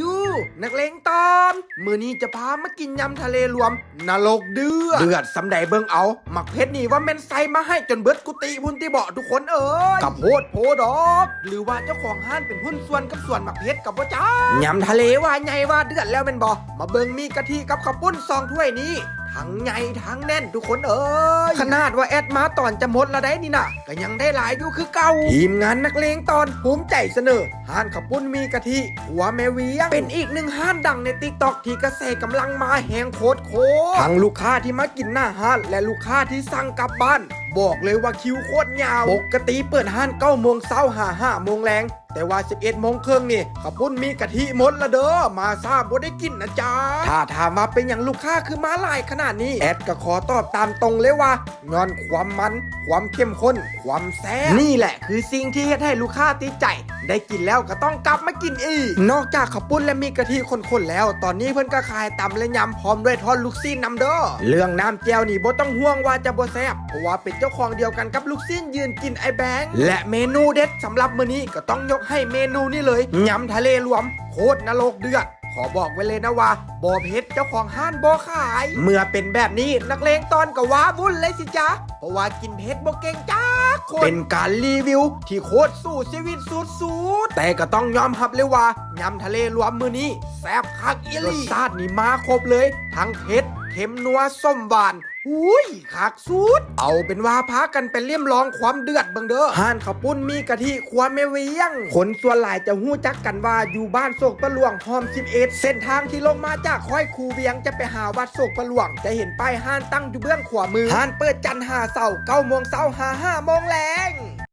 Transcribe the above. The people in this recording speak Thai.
ยูนักเลงตอนมือนี้จะพามากินยำทะเลรวม นรกเดือดเดือดสำใดเบิงเอาหมักเพชรนี่ว่าแม่นไซมาให้จนเบิดกุฏิพุ่นที่เบาทุกคนเอ้ยกับโพดโพดอก หรือว่าเจ้าของห้านเป็นหุ้นส่วนกับส่วนหมักเพชรกับว่าจ้ายำทะเลว่าไงว่าเดือดแล้วเป็นบอมาเบิงมีกะทิกับข้าวปุ้นซองถ้วยนี้ทั้งใหญ่ทั้งแน่นทุกคนเอ้ยขนาดว่าแอดมาตอนจะหมดละได้นี่นะก็ยังได้หลายอยู่คือเก่าทีมงานนักเลงตอนภูมิใจเสนอห้านขับปุ้นมีกะทิหัวแมเวียงเป็นอีกหนึ่งห้านดังในติ๊กต็อกที่กระแสกำลังมาแหงโคตรโคทั้งลูกค้าที่มากินหน้าห้านและลูกค้าที่สั่งกลับบ้านบอกเลยว่าคิวโคตรยาว ปกติเปิดห้าน9โมงเช้าหา5โมงแรง แต่ว่า 11โมงครึ่งนี่ขบปุ้นมีกะทิหมดละเด้อ มาทราบว่าได้กินนะจ๊ะ ถ้าถามมาเป็นอย่างลูกค้าคือมาหลายขนาดนี้ แอดก็ขอตอบตามตรงเลยว่าย้อนความมัน ความเข้มข้น ความแซ่บ นี่แหละคือสิ่งที่เฮ็ดให้ลูกค้าติดใจ ได้กินแล้วก็ต้องกลับมากินอีก นอกจากขบปุ้นและมีกะทิข้นๆแล้ว ตอนนี้เพิ่นก็ขายตำและยำพร้อมด้วยทอดลูกซีนนำเด้อ เรื่องน้ำแจ่วนี่บ่ต้องห่วงว่าจะบ่แซ่บเพราะว่าเป็นเจ้าของเดียวกันกับลูกซีนยืนกินไอแบงค์และเมนูเด็ดสำหรับมื้อนี้ก็ต้องยกให้เมนูนี้เลยยำทะเลรวมโคตรนรกเดือดขอบอกไว้เลยนะว่าบอเพชรเจ้าของห้านบอขาย เมื่อเป็นแบบนี้นักเลงตอนก็ว้าวุ่นเลยสิจ๊ะเพราะว่ากินเพชรบเก่งจ้าคนเป็นการรีวิว ที่โคตรสู้ชีวิตสุดๆแต่ก็ต้องยอมรับเลยว่ายำทะเลรวมมือนี้แซ่บคักอีลีรสชาตินี่มาครบเลย ทั้งเผ็ดเค็มนัวส้มหวาน อุ้ยคักสุด เอาเป็นว่าพากันไปเลี่ยมลองความเดือดเบังเด้อห่านข้าวปุ้นมีกะทิครัวแม่เวียงคนส่วนหลายจะหู้จักกันว่าอยู่บ้านโศกประหลวงหอมสิบเอชเส้นทางที่ลงมาจากค่อยคูเวียงจะไปหาวัดโศกประหลวง จะเห็นป้ายห้านตั้งอยู่เบื้องขวามือห้านเปิดจันหาเสาเก้าโมงเสาหาห้าโมงแรง